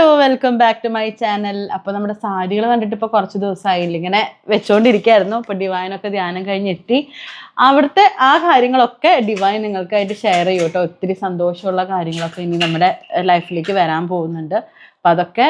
Hello welcome back to my channel അപ്പോൾ നമ്മുടെ സാരികൾ കണ്ടിട്ട് ഇപ്പോൾ കുറച്ച് ദിവസമായില്ല? ഇങ്ങനെ വെച്ചുകൊണ്ടിരിക്കുകയായിരുന്നു അപ്പോൾ ഡിവൈനൊക്കെ ധ്യാനം കഴിഞ്ഞ് എത്തി. അവിടുത്തെ ആ കാര്യങ്ങളൊക്കെ ഡിവൈൻ നിങ്ങൾക്കായിട്ട് ഷെയർ ചെയ്യും കേട്ടോ. ഒത്തിരി സന്തോഷമുള്ള കാര്യങ്ങളൊക്കെ ഇനി നമ്മുടെ ലൈഫിലേക്ക് വരാൻ പോകുന്നുണ്ട്. അപ്പോൾ അതൊക്കെ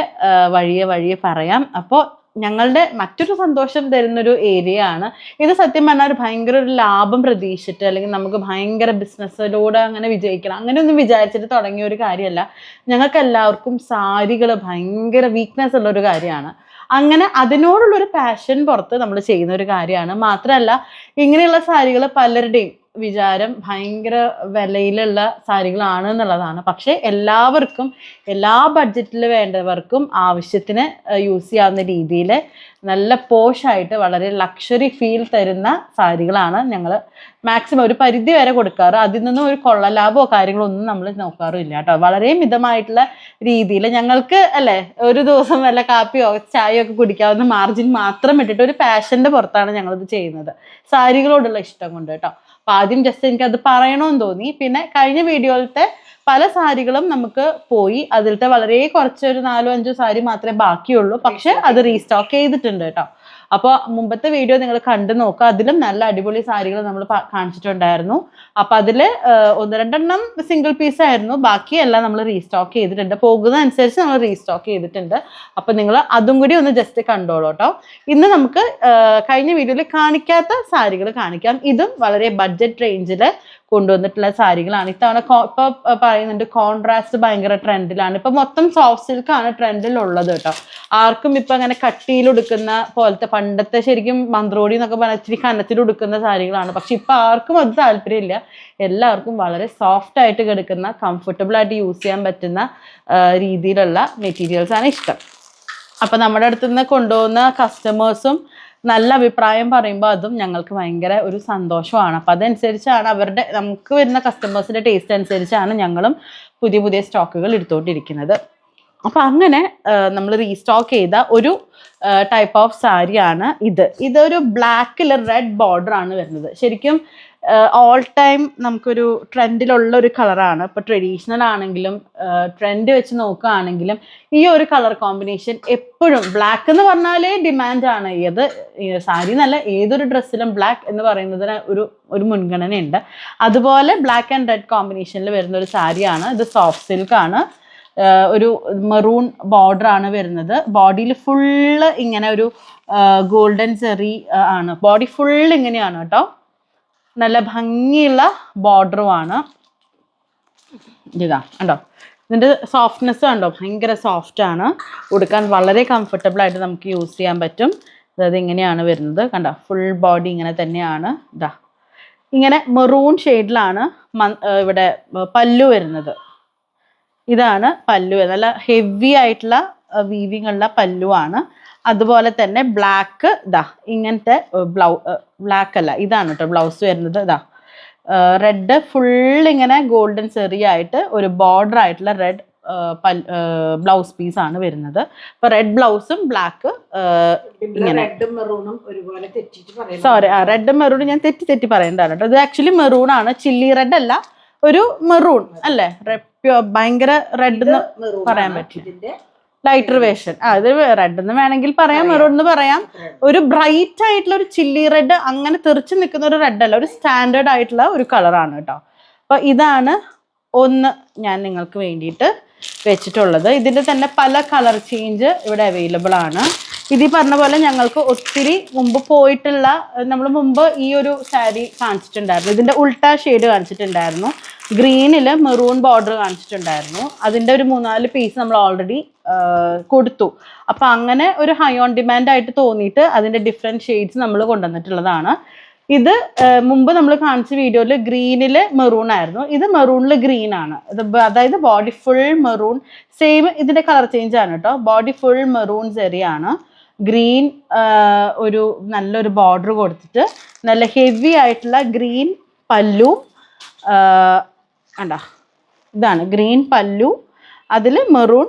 വഴിയെ വഴിയെ പറയാം. അപ്പോൾ ഞങ്ങളുടെ മറ്റൊരു സന്തോഷം തരുന്നൊരു ഏരിയ ആണ്. ഇത് സത്യം പറഞ്ഞാൽ ഒരു ഭയങ്കര ഒരു ലാഭം പ്രതീക്ഷിച്ചിട്ട് അല്ലെങ്കിൽ നമുക്ക് ഭയങ്കര ബിസിനസ്സിലൂടെ അങ്ങനെ വിജയിക്കണം. അങ്ങനെയൊന്നും വിചാരിച്ചിട്ട് തുടങ്ങിയ ഒരു കാര്യമല്ല. ഞങ്ങൾക്ക് എല്ലാവർക്കും സാരികൾ ഭയങ്കര വീക്ക്നെസ് ഉള്ള ഒരു കാര്യമാണ്. അങ്ങനെ അതിനോടുള്ളൊരു പാഷൻ പുറത്ത് നമ്മൾ ചെയ്യുന്ന ഒരു കാര്യമാണ്. മാത്രമല്ല ഇങ്ങനെയുള്ള സാരികൾ പലരുടെയും വിചാരം ഭയങ്കര വിലയിലുള്ള സാരികളാണ് എന്നുള്ളതാണ്. പക്ഷേ എല്ലാവർക്കും എല്ലാ ബഡ്ജറ്റിൽ വേണ്ടവർക്കും ആവശ്യത്തിന് യൂസ് ചെയ്യാവുന്ന രീതിയിൽ നല്ല പോഷായിട്ട് വളരെ ലക്ഷറി ഫീൽ തരുന്ന സാരികളാണ് ഞങ്ങൾ മാക്സിമം ഒരു പരിധി വരെ കൊടുക്കാറ്. അതിൽ നിന്നും ഒരു കൊള്ളലാഭമോ കാര്യങ്ങളോ ഒന്നും നമ്മൾ നോക്കാറില്ല കേട്ടോ. വളരെ മിതമായിട്ടുള്ള രീതിയിൽ ഞങ്ങൾക്ക് അല്ലേ ഒരു ദിവസം വല്ല കാപ്പിയോ ചായയോ ഒക്കെ കുടിക്കാവുന്ന മാർജിൻ മാത്രം ഇട്ടിട്ട് ഒരു പാഷന്റെ പുറത്താണ് ഞങ്ങളിത് ചെയ്യുന്നത്. സാരികളോടുള്ള ഇഷ്ടം കൊണ്ട് കേട്ടോ. ആദ്യം ജസ്റ്റ് എനിക്ക് അത് പറയണമെന്ന് തോന്നി. പിന്നെ കഴിഞ്ഞ വീഡിയോയിലത്തെ പല സാരികളും നമുക്ക് പോയി. അതിലത്തെ വളരെ കുറച്ചൊരു നാലോ അഞ്ചോ സാരി മാത്രമേ ബാക്കിയുള്ളൂ. പക്ഷെ അത് റീസ്റ്റോക്ക് ചെയ്തിട്ടുണ്ട് കേട്ടോ. അപ്പോൾ മുമ്പത്തെ വീഡിയോ നിങ്ങൾ കണ്ടു നോക്കുക അതിലും നല്ല അടിപൊളി സാരികൾ നമ്മൾ കാണിച്ചിട്ടുണ്ടായിരുന്നു. അപ്പോൾ അതിൽ ഒന്ന് രണ്ടെണ്ണം സിംഗിൾ പീസ് ആയിരുന്നു. ബാക്കിയെല്ലാം നമ്മൾ റീസ്റ്റോക്ക് ചെയ്തിട്ടുണ്ട്. പോകുന്നതനുസരിച്ച് നമ്മൾ റീസ്റ്റോക്ക് ചെയ്തിട്ടുണ്ട്. അപ്പോൾ നിങ്ങൾ അതും കൂടി ഒന്ന് ജസ്റ്റ് കണ്ടോളൂ കേട്ടോ ഇന്ന് നമുക്ക് കഴിഞ്ഞ വീഡിയോയിൽ കാണിക്കാത്ത സാരികൾ കാണിക്കാം. ഇതും വളരെ ബഡ്ജറ്റ് റേഞ്ചിൽ കൊണ്ടുവന്നിട്ടുള്ള സാരികളാണ്. ഇത്തവണ ഇപ്പൊ പറയുന്നുണ്ട് കോൺട്രാസ്റ്റ് ഭയങ്കര ട്രെൻഡിലാണ് ഇപ്പൊ മൊത്തം സോഫ്റ്റ് സിൽക്ക് ആണ് ട്രെൻഡിലുള്ളത് കേട്ടോ. ആർക്കും ഇപ്പൊ അങ്ങനെ കട്ടിയിൽ ഉടുക്കുന്ന പോലത്തെ പണ്ടത്തെ ശരിക്കും മന്ത്രോടി എന്നൊക്കെ പറഞ്ഞാൽ ഇച്ചിരി കനത്തിൽ ഉടുക്കുന്ന സാരികളാണ്. പക്ഷെ ഇപ്പൊ ആർക്കും അത് താല്പര്യമില്ല. എല്ലാവർക്കും വളരെ സോഫ്റ്റ് ആയിട്ട് കിടക്കുന്ന കംഫർട്ടബിൾ ആയിട്ട് യൂസ് ചെയ്യാൻ പറ്റുന്ന രീതിയിലുള്ള മെറ്റീരിയൽസ് ആണ് ഇഷ്ടം. അപ്പൊ നമ്മുടെ അടുത്ത് നിന്ന് കൊണ്ടുപോകുന്ന കസ്റ്റമേഴ്സും നല്ല അഭിപ്രായം പറയുമ്പോൾ അതും ഞങ്ങൾക്ക് ഭയങ്കര ഒരു സന്തോഷമാണ്. അപ്പം അതനുസരിച്ചാണ് അവരുടെ നമുക്ക് വരുന്ന കസ്റ്റമേഴ്സിന്റെ ടേസ്റ്റ് അനുസരിച്ചാണ് ഞങ്ങളും പുതിയ പുതിയ സ്റ്റോക്കുകൾ എടുത്തുകൊണ്ടിരിക്കുന്നത് അപ്പം അങ്ങനെ നമ്മൾ റീസ്റ്റോക്ക് ചെയ്ത ഒരു ടൈപ്പ് ഓഫ് സാരിയാണ് ഇത്. ഇതൊരു ബ്ലാക്കിൽ റെഡ് ബോർഡർ ആണ് വരുന്നത്. ശരിക്കും ഓൾ ടൈം നമുക്കൊരു ട്രെൻഡിലുള്ള ഒരു കളറാണ്. ഇപ്പോൾ ട്രഡീഷണൽ ആണെങ്കിലും ട്രെൻഡ് വെച്ച് നോക്കുകയാണെങ്കിലും ഈ ഒരു കളർ കോമ്പിനേഷൻ എപ്പോഴും ബ്ലാക്ക് എന്ന് പറഞ്ഞാലേ ഡിമാൻഡാണ് ഏത് സാരി എന്നല്ല ഏതൊരു ഡ്രസ്സിലും ബ്ലാക്ക് എന്ന് പറയുന്നതിന് ഒരു ഒരു മുൻഗണനയുണ്ട്. അതുപോലെ ബ്ലാക്ക് ആൻഡ് റെഡ് കോമ്പിനേഷനിൽ വരുന്ന ഒരു സാരിയാണ് ഇത് സോഫ്റ്റ് സിൽക്ക് ആണ്. ഒരു മെറൂൺ ബോർഡർ ആണ് വരുന്നത്. ബോഡിയിൽ ഫുള്ള് ഇങ്ങനെ ഒരു ഗോൾഡൻ ചെറി ആണ്. ബോഡി ഫുള്ള് ഇങ്ങനെയാണ് കേട്ടോ. നല്ല ഭംഗിയുള്ള ബോർഡറുമാണ്. ഇതാ കണ്ടോ? ഇതിന്റെ സോഫ്റ്റ്നെസ് കണ്ടോ? ഭയങ്കര സോഫ്റ്റ് ആണ്. ഉടുക്കാൻ വളരെ കംഫർട്ടബിൾ ആയിട്ട് നമുക്ക് യൂസ് ചെയ്യാൻ പറ്റും. അതായത് ഇങ്ങനെയാണ് വരുന്നത്. കണ്ടോ? ഫുൾ ബോഡി ഇങ്ങനെ തന്നെയാണ്. ഇതാ. ഇങ്ങനെ മെറൂൺ ഷെയ്ഡിലാണ് ഇവിടെ പല്ലു വരുന്നത്. ഇതാണ് പല്ലു. നല്ല ഹെവി ആയിട്ടുള്ള വീവിങ്ങുള്ള പല്ലുവാണ്. അതുപോലെ തന്നെ ബ്ലാക്ക് ഇതാ ഇങ്ങനത്തെ ബ്ലൗ ബ്ലാക്ക് അല്ല ഇതാണ് കേട്ടോ ബ്ലൗസ് വരുന്നത് ഇതാ റെഡ് ഫുൾ ഇങ്ങനെ ഗോൾഡൻ ചെറിയായിട്ട് ഒരു ബോർഡർ ആയിട്ടുള്ള റെഡ് ബ്ലൗസ് പീസ് ആണ് വരുന്നത്. അപ്പൊ റെഡ് ബ്ലൗസും ബ്ലാക്ക് ഇങ്ങനെ. സോറി ആ റെഡ് മെറൂൺ ഞാൻ തെറ്റി തെറ്റി പറയേണ്ടതാണ് കേട്ടോ ഇത് ആക്ച്വലി മെറൂൺ ആണ് ചില്ലി റെഡ് അല്ല ഒരു മെറൂൺ അല്ലേ? ഭയങ്കര റെഡ് എന്ന് പറയാൻ പറ്റില്ല. ലൈറ്റർ വേഷൻ അത് റെഡ് എന്ന് വേണമെങ്കിൽ പറയാം മെറൂൺ എന്ന് പറയാം. ഒരു ബ്രൈറ്റ് ആയിട്ടുള്ള ഒരു ചില്ലി റെഡ് അങ്ങനെ തെറിച്ച് നിൽക്കുന്ന ഒരു റെഡ് അല്ല ഒരു സ്റ്റാൻഡേർഡ് ആയിട്ടുള്ള ഒരു കളറാണ് കേട്ടോ അപ്പൊ ഇതാണ് ഒന്ന് ഞാൻ നിങ്ങൾക്ക് വേണ്ടിയിട്ട് വെച്ചിട്ടുള്ളത്. ഇതിന്റെ തന്നെ പല കളർ ചേഞ്ച് ഇവിടെ അവൈലബിൾ ആണ്. ഇത് പറഞ്ഞ പോലെ ഞങ്ങൾക്ക് ഒത്തിരി മുമ്പ് പോയിട്ടുള്ള നമ്മൾ മുമ്പ് ഈ ഒരു സാരി കാണിച്ചിട്ടുണ്ടായിരുന്നു. ഇതിന്റെ ഉൾട്ട ഷെയ്ഡ് കാണിച്ചിട്ടുണ്ടായിരുന്നു. ഗ്രീനിൽ മെറൂൺ ബോർഡർ കാണിച്ചിട്ടുണ്ടായിരുന്നു. അതിന്റെ ഒരു മൂന്നാൽ പീസ് നമ്മൾ ഓൾറെഡി കൊടുത്തു. അപ്പൊ അങ്ങനെ ഒരു ഹൈ ഓൺ ഡിമാൻഡ് ആയിട്ട് തോന്നിയിട്ട് അതിന്റെ ഡിഫറെന്റ് ഷെയ്ഡ്സ് നമ്മൾ കൊണ്ടുവന്നിട്ടുള്ളതാണ്. ഇത് മുമ്പ് നമ്മൾ കാണിച്ച വീഡിയോയിൽ ഗ്രീനിൽ മെറൂൺ ആയിരുന്നു. ഇത് മെറൂണിൽ ഗ്രീൻ ആണ്. അതായത് ബോഡി ഫുൾ മെറൂൺ സെയിം ഇതിന്റെ കളർ ചേഞ്ച് ആണ് കേട്ടോ ബോഡി ഫുൾ മെറൂൺ ചെറിയാണ് ഗ്രീൻ ഒരു നല്ലൊരു ബോർഡർ കൊടുത്തിട്ട് നല്ല ഹെവി ആയിട്ടുള്ള ഗ്രീൻ പല്ലു കണ്ട ഇതാണ്. ഗ്രീൻ പല്ലു അതിൽ മെറൂൺ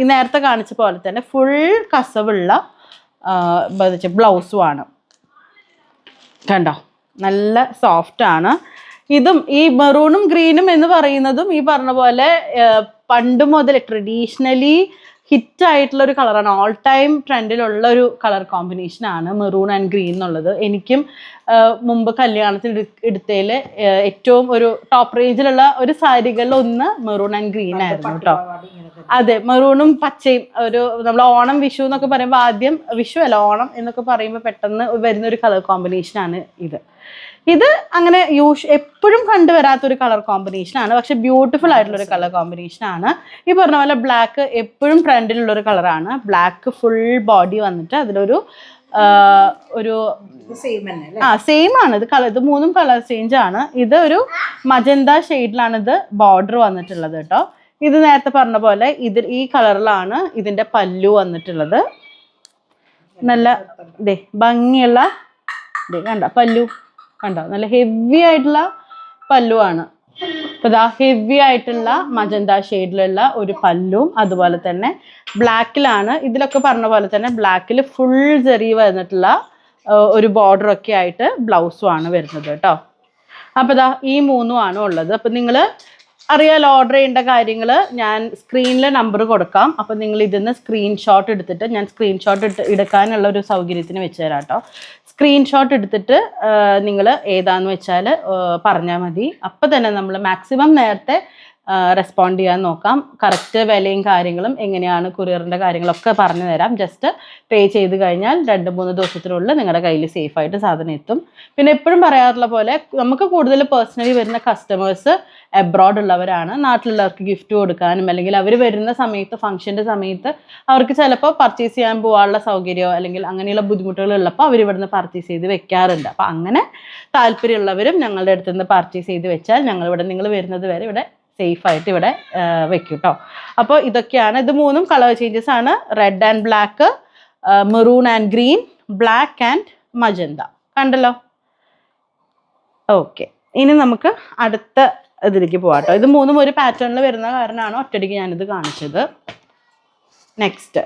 ഈ നേരത്തെ കാണിച്ച പോലെ തന്നെ ഫുൾ കസവുള്ള ബ്ലൗസുമാണ് കണ്ടോ? നല്ല സോഫ്റ്റ് ആണ്. ഇതും ഈ മെറൂണും ഗ്രീനും എന്ന് പറയുന്നതും ഈ പറഞ്ഞ പോലെ പണ്ട് മുതൽ ട്രഡീഷണലി ഹിറ്റ് ആയിട്ടുള്ള ഒരു കളറാണ്. ഓൾ ടൈം ട്രെൻഡിലുള്ള ഒരു കളർ കോമ്പിനേഷൻ ആണ് മെറൂൺ ആൻഡ് ഗ്രീൻ എന്നുള്ളത്. എനിക്കും മുമ്പ് കല്യാണത്തിന് എടു- എടുത്തതിൽ ഏറ്റവും ഒരു ടോപ്പ് റേഞ്ചിലുള്ള ഒരു സാരികളിൽ ഒന്ന് മെറൂൺ ആൻഡ് ഗ്രീൻ ആയിരുന്നു കേട്ടോ അതെ മെറൂണും പച്ചയും ഒരു നമ്മൾ ഓണം വിഷു എന്നൊക്കെ പറയുമ്പോൾ ആദ്യം വിഷു അല്ല ഓണം എന്നൊക്കെ പറയുമ്പോൾ പെട്ടെന്ന് വരുന്ന ഒരു കളർ കോമ്പിനേഷൻ ആണ് ഇത്. ഇത് അങ്ങനെ യൂഷ് എപ്പോഴും കണ്ടുവരാത്ത ഒരു കളർ കോമ്പിനേഷൻ ആണ്. പക്ഷെ ബ്യൂട്ടിഫുൾ ആയിട്ടുള്ള ഒരു കളർ കോമ്പിനേഷൻ ആണ്. ഈ പറഞ്ഞ പോലെ ബ്ലാക്ക് എപ്പോഴും ട്രെൻഡിലുള്ള ഒരു കളറാണ് ബ്ലാക്ക് ഫുൾ ബോഡി വന്നിട്ട് അതിലൊരു ഒരു ആ സെയിം ആണ്. ഇത് കളർ ഇത് മൂന്നും കളർ ചേഞ്ച് ആണ്. ഇത് ഒരു മജന്ത ഷെയ്ഡിലാണ് ഇത് ബോർഡർ വന്നിട്ടുള്ളത് കേട്ടോ. ഇത് നേരത്തെ പറഞ്ഞ പോലെ ഇത് ഈ കളറിലാണ് ഇതിന്റെ പല്ലു വന്നിട്ടുള്ളത്. നല്ല ദേ ഭംഗിയുള്ള ദേ കണ്ട പല്ലു. കണ്ടോ? നല്ല ഹെവി ആയിട്ടുള്ള പല്ലുവാണ്. അപ്പൊ ഇതാ ഹെവി ആയിട്ടുള്ള മജന്ത ഷെയ്ഡിലുള്ള ഒരു പല്ലും അതുപോലെ തന്നെ ബ്ലാക്കിലാണ്. ഇതിലൊക്കെ പറഞ്ഞ പോലെ തന്നെ ബ്ലാക്കിൽ ഫുൾ ജെറി വന്നിട്ടുള്ള ഒരു ബോർഡർ ഒക്കെ ആയിട്ട് ബ്ലൗസും ആണ് വരുന്നത് കേട്ടോ. അപ്പൊ ഇതാ ഈ മൂന്നും ആണ് ഉള്ളത്. അപ്പൊ നിങ്ങൾ അറിയാലോ ഓർഡർ ചെയ്യേണ്ട കാര്യങ്ങൾ ഞാൻ സ്ക്രീനിൽ നമ്പർ കൊടുക്കാം. അപ്പം നിങ്ങൾ ഇതിന്ന് സ്ക്രീൻഷോട്ട് എടുത്തിട്ട് ഞാൻ സ്ക്രീൻഷോട്ട് എടുത്ത് എടുക്കാനുള്ള ഒരു സൗകര്യത്തിന് വെച്ച് തരാം കേട്ടോ സ്ക്രീൻഷോട്ട് എടുത്തിട്ട് നിങ്ങൾ ഏതാന്ന് വെച്ചാൽ പറഞ്ഞാൽ മതി. അപ്പം തന്നെ നമ്മൾ മാക്സിമം നേരത്തെ റെസ്പോണ്ട് ചെയ്യാൻ നോക്കാം. കറക്റ്റ് വിലയും കാര്യങ്ങളും എങ്ങനെയാണ് കുറിയറിന്റെ കാര്യങ്ങളൊക്കെ പറഞ്ഞു തരാം. ജസ്റ്റ് പേ ചെയ്ത് കഴിഞ്ഞാൽ രണ്ട് മൂന്ന് ദിവസത്തിനുള്ളിൽ നിങ്ങളുടെ കയ്യിൽ സേഫായിട്ട് സാധനം എത്തും. പിന്നെ എപ്പോഴും പറയാറുള്ള പോലെ നമുക്ക് കൂടുതൽ പേഴ്സണലി വരുന്ന കസ്റ്റമേഴ്സ് എബ്രോഡ് ഉള്ളവരാണ്. നാട്ടിലുള്ളവർക്ക് ഗിഫ്റ്റ് കൊടുക്കാനും അല്ലെങ്കിൽ അവർ വരുന്ന സമയത്ത് ഫംഗ്ഷന്റെ സമയത്ത് അവർക്ക് ചിലപ്പോൾ പർച്ചേസ് ചെയ്യാൻ പോകാനുള്ള സൗകര്യമോ അല്ലെങ്കിൽ അങ്ങനെയുള്ള ബുദ്ധിമുട്ടുകൾ ഉള്ളപ്പോൾ അവർ ഇവിടുന്ന് പർച്ചേസ് ചെയ്ത് വെക്കാറുണ്ട്. അപ്പോൾ അങ്ങനെ താല്പര്യമുള്ളവരും ഞങ്ങളുടെ അടുത്ത് നിന്ന് പർച്ചേസ് ചെയ്ത് വെച്ചാൽ ഞങ്ങളിവിടെ നിങ്ങൾ വരുന്നത് വരെ ഇവിടെ സേഫ് ആയിട്ട് ഇവിടെ വെക്കും കേട്ടോ അപ്പോൾ ഇതൊക്കെയാണ് ഇത് മൂന്നും കളർ ചേഞ്ചസ് ആണ്. Red and black maroon and green black and magenta കണ്ടല്ലോ? ഓക്കെ ഇനി നമുക്ക് അടുത്ത ഇതിലേക്ക് പോവാം ഇത് മൂന്നും ഒരു പാറ്റേണിൽ വരുന്ന കാരണമാണ് ഒറ്റയടിക്ക് ഞാനിത് കാണിച്ചത്. നെക്സ്റ്റ്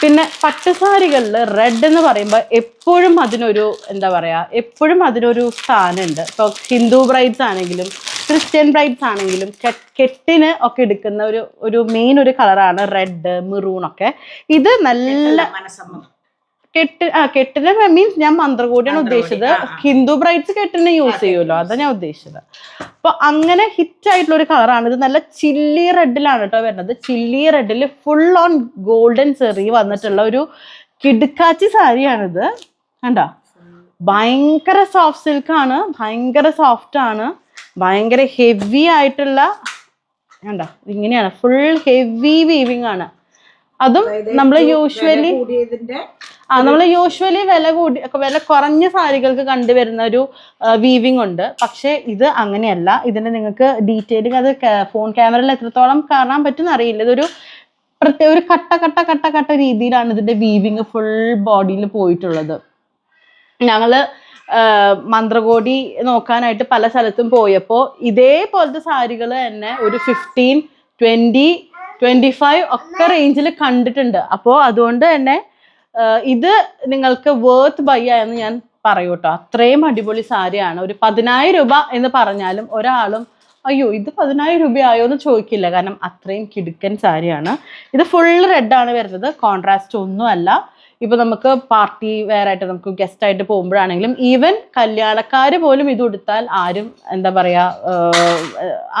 പിന്നെ പട്ടുസാരികളിൽ റെഡ് എന്ന് പറയുമ്പോൾ എപ്പോഴും അതിനൊരു എന്താ പറയുക എപ്പോഴും അതിനൊരു സ്ഥാനമുണ്ട്. ഇപ്പോൾ ഹിന്ദു ബ്രൈഡ്സ് ആണെങ്കിലും ക്രിസ്ത്യൻ ബ്രൈഡ്സ് ആണെങ്കിലും കെട്ടിന് ഒക്കെ എടുക്കുന്ന ഒരു ഒരു മെയിൻ ഒരു കളറാണ് റെഡ് മെറൂൺ ഒക്കെ. ഇത് നല്ല കെട്ട് ആ കെട്ടിന് മീൻസ് ഞാൻ മന്ത്രകോടിയാണ് മന്ത്രകോടി, ഉദ്ദേശിച്ചത്. ഹിന്ദു ബ്രൈഡ്സ് കെട്ടിന് യൂസ് ചെയ്യുമല്ലോ അതാണ് ഞാൻ ഉദ്ദേശിച്ചത്. അപ്പൊ അങ്ങനെ ഹിറ്റ് ആയിട്ടുള്ള ഒരു കളറാണ് ഇത് നല്ല ചില്ലി റെഡിലാണ് കേട്ടോ വരുന്നത്. ചില്ലി റെഡിൽ ഫുൾ ഓൺ ഗോൾഡൻ ചെറി വന്നിട്ടുള്ള ഒരു കിടുക്കാച്ചി സാരിയാണിത്. കണ്ടോ? ഭയങ്കര സോഫ്റ്റ് സിൽക്ക് ആണ് ഭയങ്കര സോഫ്റ്റ് ആണ്. ഭയങ്കര ഹെവി ആയിട്ടുള്ള കണ്ടോ? ഇങ്ങനെയാണ്. ഫുൾ ഹെവി വീവിങ് ആണ്. അതും നമ്മൾ യൂഷ്വലി വില ആ നമ്മൾ യൂഷ്വലി വില കൂടി വില കുറഞ്ഞ സാരികൾക്ക് കണ്ടുവരുന്ന ഒരു വീവിംഗ് ഉണ്ട്. പക്ഷെ ഇത് അങ്ങനെയല്ല. ഇതിന് നിങ്ങൾക്ക് ഡീറ്റെയിലിംഗ് അത് ഫോൺ ക്യാമറയിൽ എത്രത്തോളം കാണാൻ പറ്റുന്ന അറിയില്ല. ഇതൊരു പ്രത്യേക ഒരു കട്ട കട്ട കട്ട കട്ട രീതിയിലാണ് ഇതിന്റെ വീവിങ് ഫുൾ ബോഡിയിൽ പോയിട്ടുള്ളത്. ഞങ്ങൾ മന്ത്രകോടി നോക്കാനായിട്ട് പല സ്ഥലത്തും പോയപ്പോൾ ഇതേപോലത്തെ സാരികൾ തന്നെ ഒരു ഫിഫ്റ്റീൻ ട്വന്റി ട്വന്റി ഫൈവ് ഒക്കെ റേഞ്ചിൽ കണ്ടിട്ടുണ്ട്. അപ്പോൾ അതുകൊണ്ട് തന്നെ ഇത് നിങ്ങൾക്ക് വേർത്ത് ബൈ എന്ന് ഞാൻ പറയൂ കേട്ടോ അത്രയും അടിപൊളി സാരിയാണ്. ഒരു പതിനായിരം രൂപ എന്ന് പറഞ്ഞാലും ഒരാളും അയ്യോ ഇത് പതിനായിരം രൂപയായോ എന്ന് ചോദിക്കില്ല. കാരണം അത്രയും കിടുക്കൻ സാരിയാണ്. ഇത് ഫുൾ റെഡാണ് വരുന്നത്. കോൺട്രാസ്റ്റ് ഒന്നുമല്ല. ഇപ്പൊ നമുക്ക് പാർട്ടി വെയർ ആയിട്ട് നമുക്ക് ഗസ്റ്റ് ആയിട്ട് പോകുമ്പോഴാണെങ്കിലും ഈവൻ കല്യാണക്കാർ പോലും ഇത് ഉടുത്താൽ ആരും എന്താ പറയാ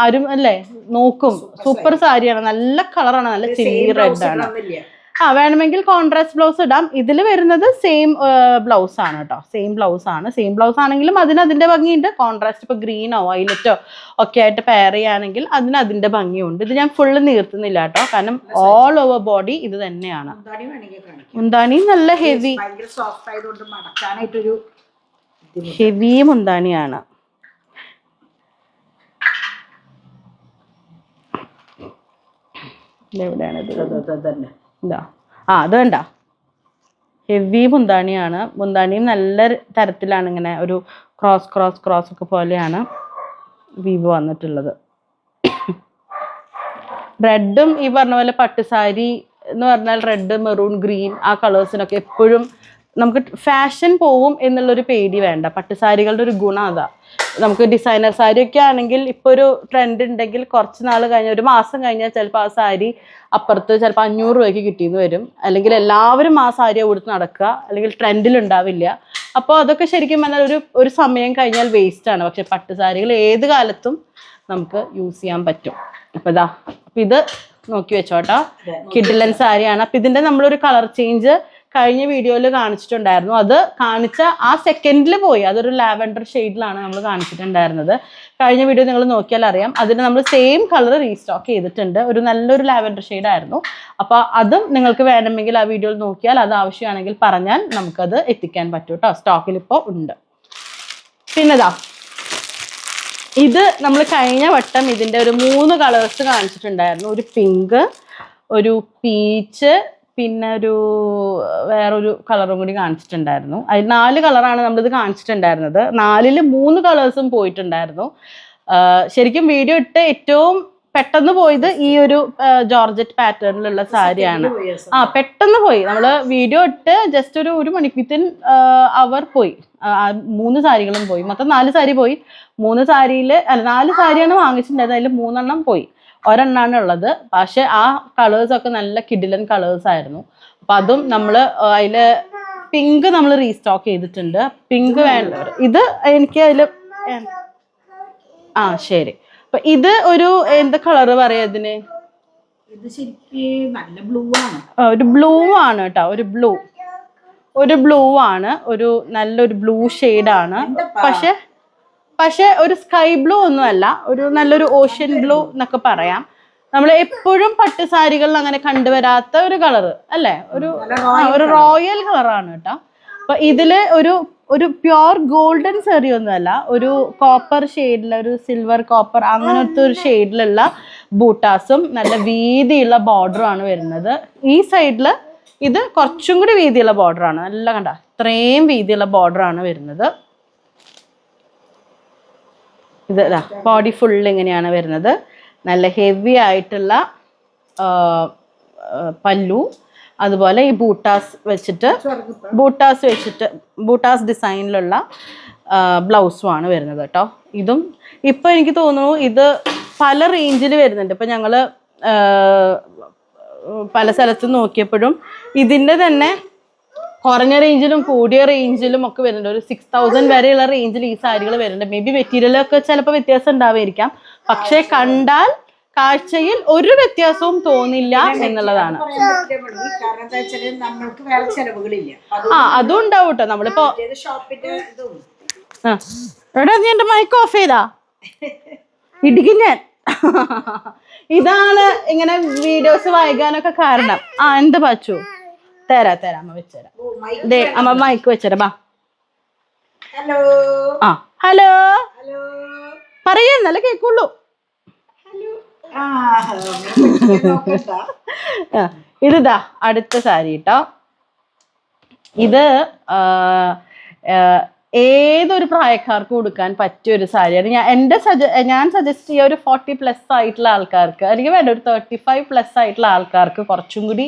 ആരും അല്ലേ നോക്കും. സൂപ്പർ സാരിയാണ്. നല്ല കളറാണ് നല്ല ചില്ലി same ആ വേണമെങ്കിൽ കോൺട്രാസ്റ്റ് ബ്ലൗസ് ഇടാം. ഇതിൽ വരുന്നത് സെയിം ബ്ലൗസ് ആണ് കേട്ടോ സെയിം ബ്ലൗസ് ആണ്. സെയിം ബ്ലൗസ് ആണെങ്കിലും അതിന് അതിന്റെ ഭംഗിയുണ്ട്. കോൺട്രാസ്റ്റ് ഇപ്പൊ ഗ്രീനോ വൈലറ്റോ ഒക്കെ ആയിട്ട് പെയർ ചെയ്യുകയാണെങ്കിൽ അതിന് അതിന്റെ ഭംഗിയുണ്ട്. ഇത് ഞാൻ ഫുള്ള് നീർത്തുന്നില്ല കേട്ടോ കാരണം ഓൾ ഓവർ ബോഡി ഇത് തന്നെയാണ്. മുന്താണി നല്ല ഹെവി. ഹെവി മുന്താണിയാണ്. എവിടെയാണ് ഇത്? തന്നെ. ഇതാ. ആ അത് വേണ്ട. ഹെവി മുന്താണിയാണ്. മുന്താണിയും നല്ല തരത്തിലാണ് ഇങ്ങനെ ഒരു ക്രോസ് ക്രോസ് ക്രോസ് ഒക്കെ പോലെയാണ് വീവ് വന്നിട്ടുള്ളത്. റെഡും ഈ പറഞ്ഞ പോലെ പട്ടുസാരി എന്ന് പറഞ്ഞാൽ റെഡ് മെറൂൺ ഗ്രീൻ ആ കളേഴ്സിനൊക്കെ എപ്പോഴും നമുക്ക് ഫാഷൻ പോവും എന്നുള്ളൊരു പേടി വേണ്ട. പട്ടുസാരികളുടെ ഒരു ഗുണം അതാ. നമുക്ക് ഡിസൈനർ സാരി ഒക്കെ ആണെങ്കിൽ ഇപ്പോൾ ഒരു ട്രെൻഡ് ഉണ്ടെങ്കിൽ കുറച്ച് നാൾ കഴിഞ്ഞ ഒരു മാസം കഴിഞ്ഞാൽ ചിലപ്പോൾ ആ സാരി അപ്പുറത്ത് ചിലപ്പോൾ അഞ്ഞൂറ് രൂപയ്ക്ക് കിട്ടിയെന്ന് വരും. അല്ലെങ്കിൽ എല്ലാവരും ആ സാരി കൊടുത്ത് നടക്കുക. അല്ലെങ്കിൽ ട്രെൻഡിൽ ഉണ്ടാവില്ല. അപ്പോൾ അതൊക്കെ ശരിക്കും പറഞ്ഞാൽ ഒരു ഒരു സമയം കഴിഞ്ഞാൽ വേസ്റ്റ് ആണ്. പക്ഷെ പട്ട് സാരികൾ ഏത് കാലത്തും നമുക്ക് യൂസ് ചെയ്യാൻ പറ്റും. അപ്പോൾ ഇതാ അപ്പം ഇത് നോക്കി വെച്ചോട്ടോ. കിഡിലൻ സാരിയാണ്. അപ്പം ഇതിന്റെ നമ്മളൊരു കളർ ചേഞ്ച് കഴിഞ്ഞ വീഡിയോയിൽ കാണിച്ചിട്ടുണ്ടായിരുന്നു. അത് കാണിച്ച ആ സെക്കൻഡിൽ പോയി. അതൊരു ലാവൻഡർ ഷെയ്ഡിലാണ് നമ്മൾ കാണിച്ചിട്ടുണ്ടായിരുന്നത്. കഴിഞ്ഞ വീഡിയോ നിങ്ങൾ നോക്കിയാൽ അറിയാം. അതിന് നമ്മൾ സെയിം കളർ റീസ്റ്റോക്ക് ചെയ്തിട്ടുണ്ട്. ഒരു നല്ലൊരു ലാവൻഡർ ആയിരുന്നു അപ്പോൾ അതും നിങ്ങൾക്ക് വേണമെങ്കിൽ ആ വീഡിയോയിൽ നോക്കിയാൽ അത് ആവശ്യമാണെങ്കിൽ പറഞ്ഞാൽ നമുക്കത് എത്തിക്കാൻ പറ്റും കേട്ടോ സ്റ്റോക്കിൽ ഇപ്പോൾ ഉണ്ട്. പിന്നെതാ ഇത് നമ്മൾ കഴിഞ്ഞ വട്ടം ഇതിന്റെ ഒരു മൂന്ന് കളേഴ്സ് കാണിച്ചിട്ടുണ്ടായിരുന്നു. ഒരു പിങ്ക് ഒരു പീച്ച് പിന്നെ ഒരു വേറൊരു കളറും കൂടി കാണിച്ചിട്ടുണ്ടായിരുന്നു. അതിൽ നാല് കളറാണ് നമ്മളിത് കാണിച്ചിട്ടുണ്ടായിരുന്നത്. നാലിൽ മൂന്ന് കളേഴ്സും പോയിട്ടുണ്ടായിരുന്നു. ശരിക്കും വീഡിയോ ഇട്ട് ഏറ്റവും പെട്ടെന്ന് പോയത് ഈ ഒരു ജോർജറ്റ് പാറ്റേണിലുള്ള സാരിയാണ്. ആ പെട്ടെന്ന് പോയി. നമ്മൾ വീഡിയോ ഇട്ട് ജസ്റ്റ് ഒരു ഒരു മണിക്ക് വിത്തിൻ അവർ പോയി. മൂന്ന് സാരികളും പോയി. മൊത്തം നാല് സാരി പോയി. മൂന്ന് സാരിയിൽ അല്ല നാല് സാരിയാണ് വാങ്ങിച്ചിട്ടുണ്ടായത് അതിൽ മൂന്നെണ്ണം പോയി. ഒരെണ്ണാണ് ഉള്ളത് പക്ഷെ ആ കളേഴ്സ് ഒക്കെ നല്ല കിഡിലൻ കളേഴ്സ് ആയിരുന്നു. അപ്പൊ അതും നമ്മൾ അതിൽ പിങ്ക് നമ്മൾ റീസ്റ്റോക്ക് ചെയ്തിട്ടുണ്ട്. പിങ്ക് വേണ്ട. ഇത് എനിക്ക് അതിൽ ആ ശരി. അപ്പൊ ഇത് ഒരു എന്താ കളറ് പറയാ ഇതിന്? ഒരു ബ്ലൂ ആണ് കേട്ടോ. ഒരു ബ്ലൂ ഒരു ബ്ലൂ ആണ്. ഒരു നല്ലൊരു ബ്ലൂ ആണ്. പക്ഷെ പക്ഷെ ഒരു സ്കൈ ബ്ലൂ ഒന്നുമല്ല ഒരു നല്ലൊരു ഓഷ്യൻ ബ്ലൂ എന്നൊക്കെ പറയാം. നമ്മൾ എപ്പോഴും പട്ട് സാരികളിൽ അങ്ങനെ കണ്ടുവരാത്ത ഒരു കളറ് അല്ലേ? ഒരു ഒരു റോയൽ കളറാണ് കേട്ടോ. അപ്പൊ ഇതിൽ ഒരു ഒരു പ്യോർ ഗോൾഡൻ സെറി ഒന്നുമല്ല ഒരു കോപ്പർ ഷെയ്ഡിൽ ഒരു സിൽവർ കോപ്പർ അങ്ങനത്തെ ഒരു ഷെയ്ഡിലുള്ള ബൂട്ടാസും നല്ല വീതിയുള്ള ബോർഡറും ആണ് വരുന്നത്. ഈ സൈഡിൽ ഇത് കുറച്ചും കൂടി വീതിയുള്ള ബോർഡറാണ് ആണ്. നല്ല കണ്ട ഇത്രയും വീതിയുള്ള ബോർഡറാണ് വരുന്നത്. ഇത് ബോഡി ഫുൾ ഇങ്ങനെയാണ് വരുന്നത്. നല്ല ഹെവി ആയിട്ടുള്ള പല്ലു. അതുപോലെ ഈ ബൂട്ടാസ് വെച്ചിട്ട് ബൂട്ടാസ് വെച്ചിട്ട് ബൂട്ടാസ് ഡിസൈനിലുള്ള ബ്ലൗസും ആണ് വരുന്നത് കേട്ടോ. ഇതും ഇപ്പം എനിക്ക് തോന്നുന്നു ഇത് പല റേഞ്ചിൽ വരുന്നുണ്ട്. ഇപ്പം ഞങ്ങൾ പല സ്ഥലത്തും നോക്കിയപ്പോഴും ഇതിന്റെ തന്നെ കുറഞ്ഞ റേഞ്ചിലും കൂടിയ റേഞ്ചിലും ഒക്കെ വരുന്നുണ്ട്. ഒരു സിക്സ് തൗസൻഡ് വരെയുള്ള റേഞ്ചിൽ ഈ സാരികൾ വരുന്നുണ്ട്. മേ ബി മെറ്റീരിയലൊക്കെ ചിലപ്പോൾ വ്യത്യാസം ഉണ്ടാവുമായിരിക്കാം പക്ഷേ കണ്ടാൽ കാഴ്ചയിൽ ഒരു വ്യത്യാസവും തോന്നില്ല എന്നുള്ളതാണ്. ആ അതും ഉണ്ടാവും കേട്ടോ നമ്മളിപ്പോ. എടാ നീ എന്റെ മൈക്ക് ഓഫ് ചെയ്താ? ഇടിക്കും ഞാൻ. ഇതാണ് ഇങ്ങനെ വീഡിയോസ് വായിക്കാനൊക്കെ കാരണം. ആ എന്ത് പച്ചു തരാ തരാ അമ്മ വെച്ചുതരാം. ദേ അമ്മ മൈക്ക് വെച്ചരാ ബാ. ഹലോ ആ ഹലോ? ഹലോ പറയൂ നല്ല കേക്കുള്ളൂ നോക്കണ്ട. അടുത്ത സാരി കേട്ടോ ഇത് ഏതൊരു പ്രായക്കാർക്കും കൊടുക്കാൻ പറ്റിയ ഒരു സാരിയാണ്. ഞാൻ എന്റെ സജ ഞാൻ സജസ്റ്റ് ചെയ്യുക ഒരു ഫോർട്ടി പ്ലസ് ആയിട്ടുള്ള ആൾക്കാർക്ക് അല്ലെങ്കിൽ വേണ്ട ഒരു തേർട്ടി ഫൈവ് പ്ലസ് ആയിട്ടുള്ള ആൾക്കാർക്ക് കുറച്ചും കൂടി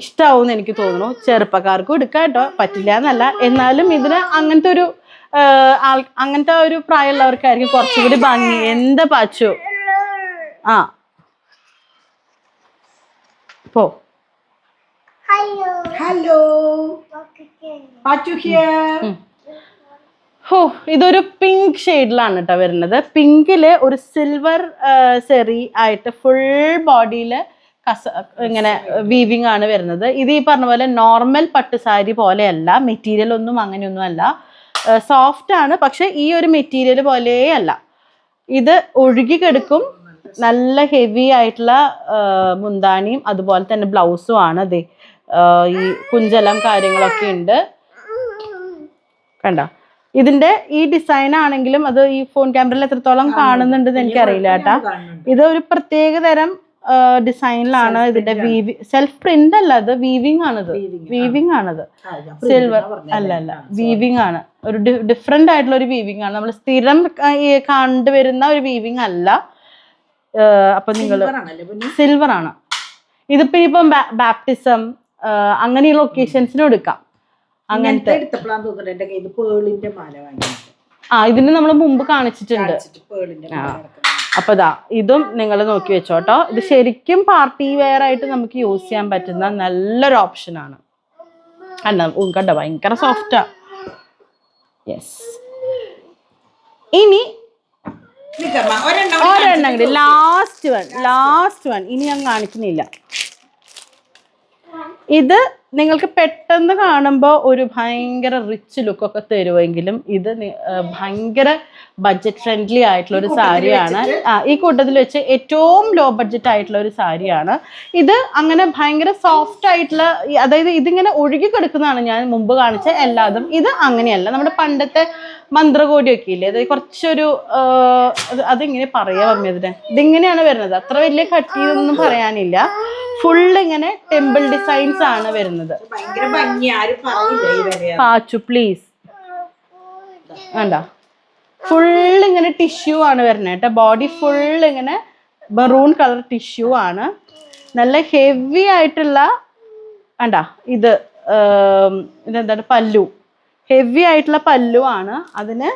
ഇഷ്ടാവും എന്ന് എനിക്ക് തോന്നുന്നു. ചെറുപ്പക്കാർക്കും എടുക്കാം കേട്ടോ. പറ്റില്ല എന്നല്ല. എന്നാലും ഇതിന് അങ്ങനത്തെ ഒരു അങ്ങനത്തെ ഒരു പ്രായമുള്ളവർക്കായിരിക്കും കുറച്ചുകൂടി ഭംഗി. എന്താ പാച്ചു? ആ. പോ. ഹലോ പാച്ചു ഹിയർ ഹോ ഇതൊരു പിങ്ക് ഷെയ്ഡിലാണ് കേട്ടോ വരുന്നത്. പിങ്കിൽ ഒരു സിൽവർ സെറി ആയിട്ട് ഫുൾ ബോഡിയിൽ കസ ഇങ്ങനെ വീവിങ് ആണ് വരുന്നത്. ഇത് ഈ പറഞ്ഞ പോലെ നോർമൽ പട്ട് സാരി പോലെയല്ല മെറ്റീരിയൽ ഒന്നും അങ്ങനെയൊന്നും അല്ല. സോഫ്റ്റ് ആണ് പക്ഷെ ഈ ഒരു മെറ്റീരിയൽ പോലെയേ അല്ല. ഇത് ഒഴുകി കിടക്കും നല്ല ഹെവി ആയിട്ടുള്ള മുന്താണിയും അതുപോലെ തന്നെ ബ്ലൗസും ആണ് അതെ ഈ കുഞ്ചലം കാര്യങ്ങളൊക്കെ ഉണ്ട്. കണ്ട? ഇതിന്റെ ഈ ഡിസൈൻ ആണെങ്കിലും അത് ഈ ഫോൺ ക്യാമറയിൽ എത്രത്തോളം കാണുന്നുണ്ടെന്ന് എനിക്കറിയില്ല കേട്ടാ. ഇത് ഒരു പ്രത്യേക തരം ഡിസൈനിലാണ് ഇതിന്റെ വീവി സെൽഫ് പ്രിന്റ് അല്ല അത് വീവിംഗ് ആണിത്. വീവിംഗ് ആണത്. സിൽവർ അല്ല അല്ല. വീവിംഗ് ആണ്. ഒരു ഡിഫറെന്റ് ആയിട്ടുള്ള ഒരു വീവിംഗ് ആണ്. നമ്മൾ സ്ഥിരം കണ്ടുവരുന്ന ഒരു വീവിംഗ് അല്ല. അപ്പൊ നിങ്ങൾ സിൽവർ ആണ്. ഇതിപ്പോ ഇപ്പം ബാപ്റ്റിസം അങ്ങനെയുള്ള ഒക്കേഷൻസിനും എടുക്കാം. അങ്ങനത്തെ. ആ ഇതിന് നമ്മൾ മുമ്പ് കാണിച്ചിട്ടുണ്ട്. വെച്ചിട്ട് പേളിന്റെ അപ്പൊ ഇതാ ഇതും നിങ്ങൾ നോക്കി വെച്ചോട്ടോ. ഇത് ശരിക്കും പാർട്ടി വെയർ ആയിട്ട് നമുക്ക് യൂസ് ചെയ്യാൻ പറ്റുന്ന നല്ലൊരു ഓപ്ഷനാണ് ആണ്. കണ്ടോ കണ്ട ഭയങ്കര സോഫ്റ്റാ യെസ് ഇനി ഒരെണ്ണം കൂടി ലാസ്റ്റ് വൺ ലാസ്റ്റ് വൺ ഇനി ഞാൻ കാണിക്കുന്നില്ല. ഇത് നിങ്ങൾക്ക് പെട്ടെന്ന് കാണുമ്പോൾ ഒരു ഭയങ്കര റിച്ച് ലുക്കൊക്കെ തരുമെങ്കിലും ഇത് ഭയങ്കര ബഡ്ജറ്റ് ഫ്രണ്ട്ലി ആയിട്ടുള്ള ഒരു സാരിയാണ്. ആ ഈ കൂട്ടത്തിൽ വെച്ച് ഏറ്റവും ലോ ബഡ്ജറ്റ് ആയിട്ടുള്ള ഒരു സാരിയാണ്. ഇത് അങ്ങനെ ഭയങ്കര സോഫ്റ്റ് ആയിട്ടുള്ള അതായത് ഇതിങ്ങനെ ഒഴുകി കിടക്കുന്നതാണ് ഞാൻ മുമ്പ് കാണിച്ച എല്ലാതും. ഇത് അങ്ങനെയല്ല. നമ്മുടെ പണ്ടത്തെ മന്ത്രകോടിയൊക്കെ ഇല്ലേ അതായത് കുറച്ചൊരു അതിങ്ങനെ അത് അതെങ്ങനെ പറയാ പറഞ്ഞതിന് ഇതിങ്ങനെയാണ് വരുന്നത്. അത്ര വലിയ കട്ടിയൊന്നും പറയാനില്ല. ഫുൾ ഇങ്ങനെ ടെമ്പിൾ ഡിസൈൻസ് ആണ് വരുന്നത്. പാച്ചു പ്ലീസ്. വേണ്ട. ഫുൾ ഇങ്ങനെ ടിഷ്യൂ ആണ് വരുന്നത് കേട്ടോ. ബോഡി ഫുൾ ഇങ്ങനെ മെറൂൺ കളർ ടിഷ്യൂ ആണ്. നല്ല ഹെവി ആയിട്ടുള്ള വേണ്ട ഇത് ഇതെന്താണ്? പല്ലു. ഹെവി ആയിട്ടുള്ള പല്ലു ആണ്. അതിന്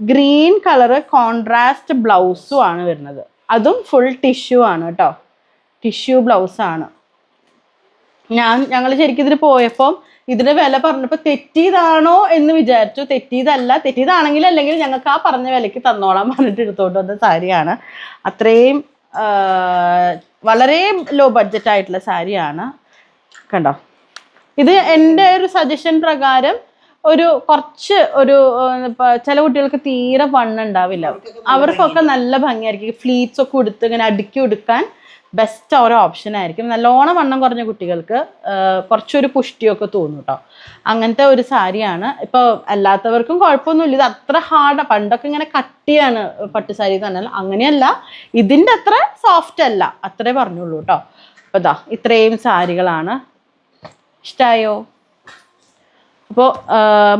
ഗ്രീൻ കളറ് കോൺട്രാസ്റ്റ് ബ്ലൗസും ആണ് വരുന്നത്. അതും ഫുൾ ടിഷ്യൂ ആണ് കേട്ടോ. ടിഷ്യൂ ബ്ലൗസാണ് ഞാൻ ഞങ്ങൾ ശരിക്കും ഇതിന് പോയപ്പോൾ ഇതിന്റെ വില പറഞ്ഞപ്പോൾ തെറ്റിയതാണോ എന്ന് വിചാരിച്ചു. തെറ്റിയതല്ല തെറ്റിയതാണെങ്കിൽ അല്ലെങ്കിൽ ഞങ്ങൾക്ക് ആ പറഞ്ഞ വിലയ്ക്ക് തന്നോളാം പറഞ്ഞിട്ട് എടുത്തോണ്ട് വന്ന സാരിയാണ്. അത്രയും വളരെ ലോ ബഡ്ജറ്റ് ആയിട്ടുള്ള സാരിയാണ്. കണ്ടോ? ഇത് എന്റെ ഒരു സജഷൻ പ്രകാരം ഒരു കുറച്ച് ഒരു ചില കുട്ടികൾക്ക് തീരെ വണ്ണം ഉണ്ടാവില്ല. അവർക്കൊക്കെ നല്ല ഭംഗിയായിരിക്കും. ഫ്ലീറ്റ്സ് ഒക്കെ ഉടുത്ത് ഇങ്ങനെ അടുക്കി ഉടുക്കാൻ ബെസ്റ്റ് ഒരു ഓപ്ഷൻ ആയിരിക്കും. നല്ലോണം വണ്ണം കുറഞ്ഞ കുട്ടികൾക്ക് കുറച്ചൊരു പുഷ്ടിയൊക്കെ തോന്നും കേട്ടോ അങ്ങനത്തെ ഒരു സാരിയാണ്. ഇപ്പോൾ അല്ലാത്തവർക്കും കുഴപ്പമൊന്നുമില്ല. ഇത് അത്ര ഹാർഡ് പണ്ടൊക്കെ ഇങ്ങനെ കട്ടിയാണ് പട്ടു സാരി പറഞ്ഞാൽ. അങ്ങനെയല്ല. ഇതിന്റെ അത്ര സോഫ്റ്റ് അല്ല. അത്രേ പറഞ്ഞുള്ളൂ കേട്ടോ അപ്പോൾ ഇതാ ഇത്രയും സാരികളാണ്. ഇഷ്ടമായോ അപ്പോൾ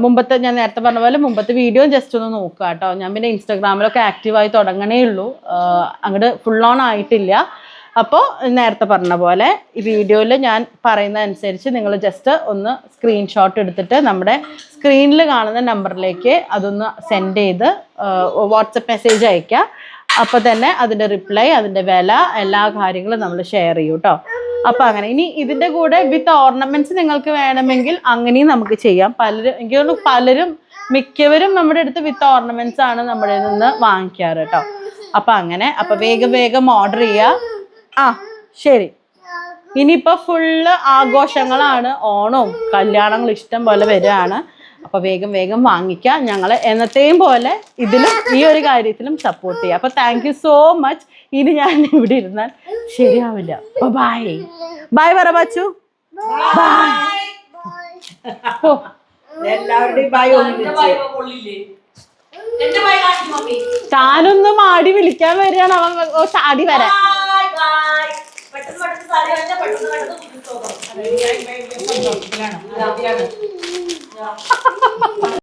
മുമ്പത്തെ ഞാൻ നേരത്തെ പറഞ്ഞ പോലെ മുമ്പത്തെ വീഡിയോ ജസ്റ്റ് ഒന്ന് നോക്കുക കേട്ടോ ഞാൻ പിന്നെ ഇൻസ്റ്റാഗ്രാമിലൊക്കെ ആക്റ്റീവായി തുടങ്ങണേ ഉള്ളൂ. അങ്ങോട്ട് ഫുൾ ഓൺ ആയിട്ടില്ല. അപ്പോൾ നേരത്തെ പറഞ്ഞ പോലെ ഈ വീഡിയോയിൽ ഞാൻ പറയുന്ന അനുസരിച്ച് നിങ്ങൾ ജസ്റ്റ് ഒന്ന് സ്ക്രീൻഷോട്ട് എടുത്തിട്ട് നമ്മുടെ സ്ക്രീനിൽ കാണുന്ന നമ്പറിലേക്ക് അതൊന്ന് സെൻഡ് ചെയ്ത് വാട്സപ്പ് മെസ്സേജ് അയക്കുക അപ്പോൾ തന്നെ അതിന്റെ റിപ്ലൈ അതിന്റെ വില എല്ലാ കാര്യങ്ങളും നമ്മൾ ഷെയർ ചെയ്യും കേട്ടോ അപ്പോൾ അങ്ങനെ ഇനി ഇതിന്റെ കൂടെ വിത്ത് ഓർണമെന്റ്സ് നിങ്ങൾക്ക് വേണമെങ്കിൽ അങ്ങനെയും നമുക്ക് ചെയ്യാം. പലരും എനിക്ക് തോന്നുന്നു പലരും മിക്കവരും നമ്മുടെ അടുത്ത് വിത്ത് ഓർണമെന്റ്സ് ആണ് നമ്മുടെ നിന്ന് വാങ്ങിക്കാറ് കേട്ടോ അപ്പം അങ്ങനെ അപ്പം വേഗം വേഗം ഓർഡർ ചെയ്യുക ആ ശരി. ഇനിയിപ്പോ ഫുള്ള് ആഘോഷങ്ങളാണ്. ഓണവും കല്യാണങ്ങൾ ഇഷ്ടം പോലെ വരികയാണ്. അപ്പൊ വേഗം വേഗം വാങ്ങിക്കാം. ഞങ്ങൾ എന്നത്തെയും പോലെ ഇതിലും ഈ ഒരു കാര്യത്തിലും സപ്പോർട്ട് ചെയ്യാം. അപ്പൊ താങ്ക് യു സോ മച്ച് ഇനി ഞാൻ ഇവിടെ ഇരുന്നാൽ ശരിയാവില്ല. ബൈ ബൈ പറ ബച്ചു. താനൊന്നും ആടി വിളിക്കാൻ വരികയാണ്. അവൻ ആടി ചാടി വരാൻ ബൈ പെട്ടെന്ന് പെട്ടെന്ന് സാരി കഴിഞ്ഞാൽ പെട്ടെന്ന് പെട്ടെന്ന് അതിലാണ്